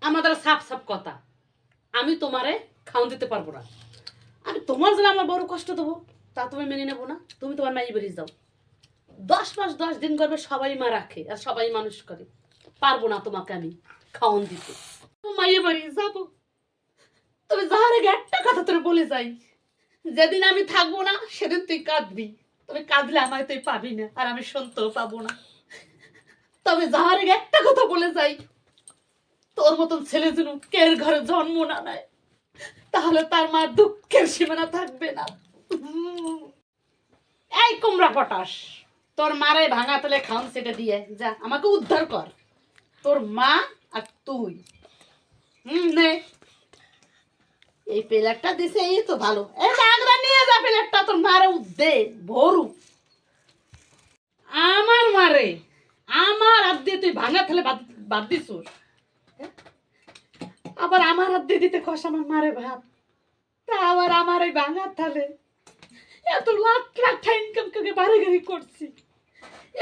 আমাদের সাফ সাফ কথা। আমি তোমারে খাওয়ান দিতে পারব না। আমি তোমার জন্য আমার বড় কষ্ট দেবো। তা তুমি মেনে নেব না। তুমি তোমার মাই বেরিয়ে যাও। দশ মাস, দশ দিন করবে সবাই মা রাখে আর সবাই মানুষ করে। পারব না তোমাকে আমি খাওয়ান দিতে। মাইয়ে বাড়ি যাব। তবে যাহার আগে একটা কথা তোর বলে যাই। যেদিন আমি থাকব না, সেদিন তুই কাঁদবি। তবে কাঁদলে আমায় তুই পাবি না, আর আমি শুনতেও পাবো না। তবে যাহার আগে একটা কথা বলে যাই। তোর মতন ছেলে যেন কের ঘরে জন্ম না নেয়? তাহলে তার মা দুঃখের সীমানা থাকবে না। এই কুমড়া পটাশ, তোর মারে ভাঙা তেলে খাওন সেটা দিয়ে, যা, আমাকে উদ্ধার কর। তোর মা আর তুই। হুম, নে। এই প্লেটটা দিছে, এই তো ভালো। এই ডাকরা নিয়ে যা প্লেটটা তোর মারে উদ্দে, ভরু। আমার মারে, আমার হাত দিয়ে তুই ভাঙা থেলে বাদ বাদ দিস আবার আমার হাত দিয়ে দিতে কষ আমার মারে ভাত। তা আবার আমার এই ভাঙা থালে এত লাখ লাখ টাকা ইনকাম করে বাড়ি গাড়ি করছি।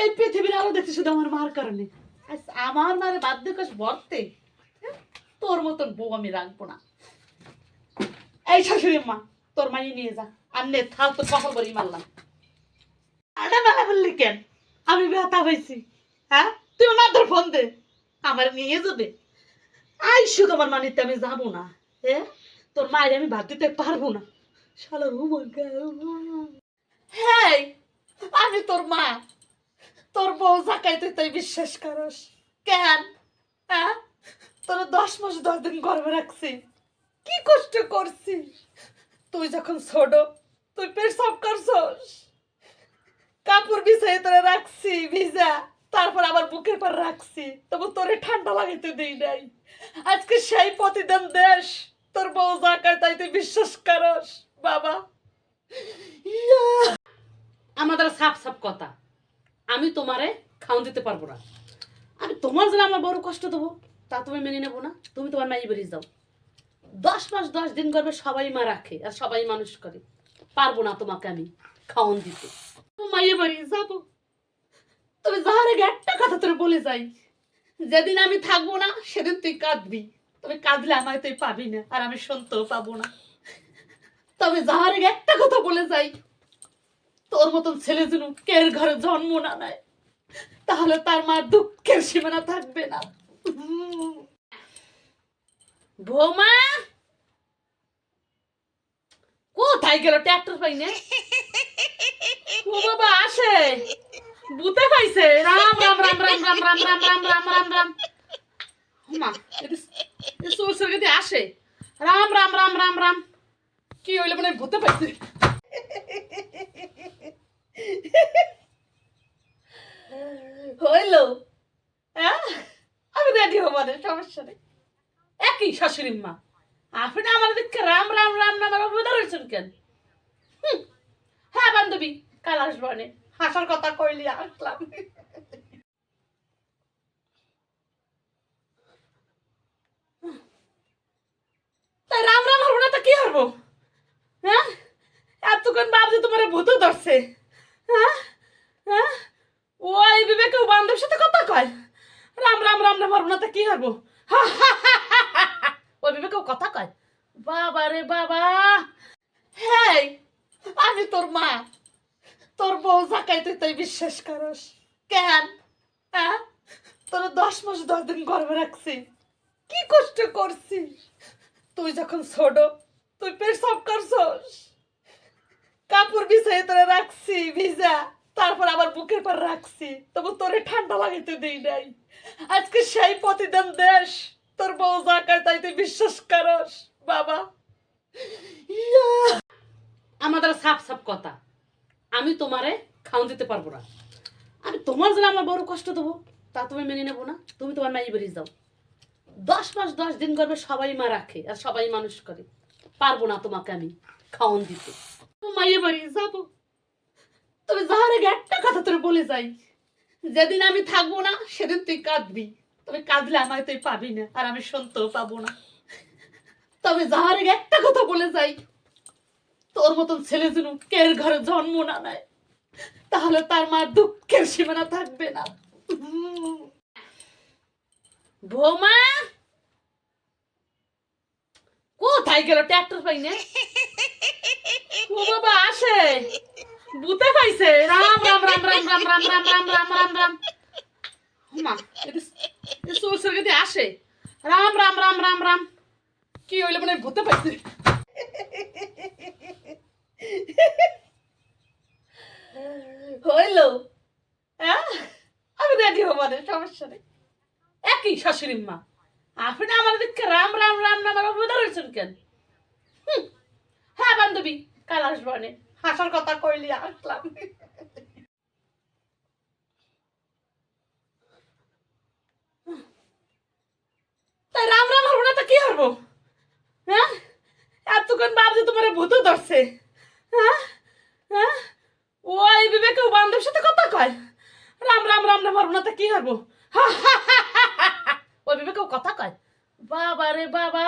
এই পৃথিবীর আলো দেখছি শুধু আমার মার কারণে। আমার মারে বাদ দিয়ে কষ বর্তে হ্যাঁ? তোর মতন বউ আমি রাখব না। এই শাশুড়ি মা, তোর মাই নিয়ে যা। আর নে, থাল তো কখন বলি মারলাম। আরে মেলা বললি কেন? আমি ব্যথা হয়েছি হ্যাঁ? তুই না তোর ফোন দে। আমার নিয়ে যাবে। আই, শুধু আমার মানিতে আমি যাব না হ্যাঁ তোর মায়ের আমি ভাত দিতে পারব না। শালা রুমার হ্যাঁ আমি তোর মা। তোর বউ জাকাই তুই তাই বিশ্বাস করস। কেন? হ্যাঁ তোর দশ মাস দশ দিন গর্ভে রাখছি। কি কষ্ট করছি? তুই যখন ছোট, তুই পেট সব করছস। কাপড় বিছাই তোরে রাখছি, ভিজা। তারপর আবার বুকের পর রাখছি। তবু তোরে ঠান্ডা লাগাইতে দেই নাই। আজকে সেই প্রতিদিন দেশ। তোর বউ জাকায় তাই তুই বিশ্বাস করস, বাবা। আমাদের সাফ সাফ কথা। আমি তোমারে খাওয়ান দিতে পারব না। আমি তোমার জন্য আমার বড় কষ্ট দেবো। তা তুমি মেনে নেব না। তুমি তোমার মাই বেরিয়ে যাও। দশ মাস, দশ দিন করবে সবাই মা রাখে আর সবাই মানুষ করে। পারব না তোমাকে আমি খাওয়ান দিতে। মাইয়ে বাড়ি যাব। তবে যাহার আগে একটা কথা তোর বলে যাই। যেদিন আমি থাকব না, সেদিন তুই কাঁদবি। তবে কাঁদলে আমায় তুই পাবি না, আর আমি শুনতেও পাবো না। তবে যাহার আগে একটা কথা বলে যাই। তোর মতন ছেলে যেন কের ঘরে জন্ম না নেয়, তাহলে তার মা দুঃখের সীমানা থাকবে না। বৌমা! কোথায় গেল ট্র্যাক্টর পাই না ও বাবা, আসে। বুতে পাইছে রাম রাম রাম রাম রাম রাম রাম রাম রাম রাম রাম মা সোর সরগতি আসে রাম রাম রাম রাম রাম কি হইলে মানে ভূতে পাইছে হইল হ্যাঁ আমি রেডি হব না সমস্যা নেই একই শাশুড়ি মা আপনি আমার দিকে রাম রাম রাম নাম আমার রয়েছেন কেন হ্যাঁ বান্ধবী কাল আসব নে হাসার কথা কইলি আসলাম তাই রাম রাম না কি হ্যাঁ? এতক্ষণ ভাবছি তোমার ভূত ধরছে। হ্যাঁ? হ্যাঁ? ওই বিবেকে বান্ধব সাথে কথা কয়। রাম রাম রাম রাম হব না কি হব ওই বিবেকেও কথা কয়। বাবা রে বাবা। হ্যাঁ আমি তোর মা। তোর বউ জাকাই তুই তাই বিশ্বাস করস। কেন? হ্যাঁ? তোর দশ মাস দশ দিন গর্ভে রাখছি। কি কষ্ট করছি তুই যখন ছোট, তুই পেট সব করছস। কাপড় বিছাই তোরে রাখছি, ভিজা। তারপর আবার বুকের পর রাখছি। তবু তোরে ঠান্ডা লাগাইতে দেই নাই। আজকে সেই প্রতিদিন দেশ। তোর বউ জাকায় তাই তুই বিশ্বাস করস, বাবা। আমাদের সাফ সাফ কথা। আমি তোমারে খাওয়ান দিতে পারব না। আমি তোমার জন্য আমার বড় কষ্ট দেবো, তা তুমি মেনে নেব না। তুমি তোমার মাই বেরিয়ে যাও। দশ মাস, দশ দিন করবে সবাই মা রাখে আর সবাই মানুষ করে। পারব না তোমাকে আমি খাওয়ান দিতে। মাইয়ে বাড়ি যাব। তবে যাহার আগে একটা কথা তোর বলে যাই। যেদিন আমি থাকব না, সেদিন তুই কাঁদবি। তবে কাঁদলে আমায় তুই পাবি না, আর আমি শুনতেও পাবো না। তবে যাহার আগে একটা কথা বলে যাই। তোর মতন ছেলে যেন কের ঘরে জন্ম না নেয় তাহলে তার মা দুঃখের সীমানা থাকবে না বৌমা কোথায় গেল ট্র্যাক্টর পাই না ও বাবা আসে বুতে পাইছে রাম রাম রাম রাম রাম রাম রাম রাম রাম রাম রাম মা আসে রাম রাম রাম রাম রাম কি হইলে মানে ভূতে পাইছে হইল? হ্যাঁ? আমি রেডি হব না সমস্যা নেই। একই শাশুড়ি মা। আপনি আমার দিকে রাম রাম রাম নাম অবদার হয়েছেন কেন? হ্যাঁ বান্ধবী, কাল আসব হাসার কথা কইলি, আসলাম। তাই রাম রাম হব না তো কি হব? হ্যাঁ? এতক্ষণ ভাবছি তোমার ভূত ধরছে। হ্যাঁ? হ্যাঁ ওই বিবেকে বান্ধব সাথে কথা কয়? রাম রাম রাম রাম পারব না তো কি হারবো? ওই বিবেকে কথা কয়? বাবা রে বাবা!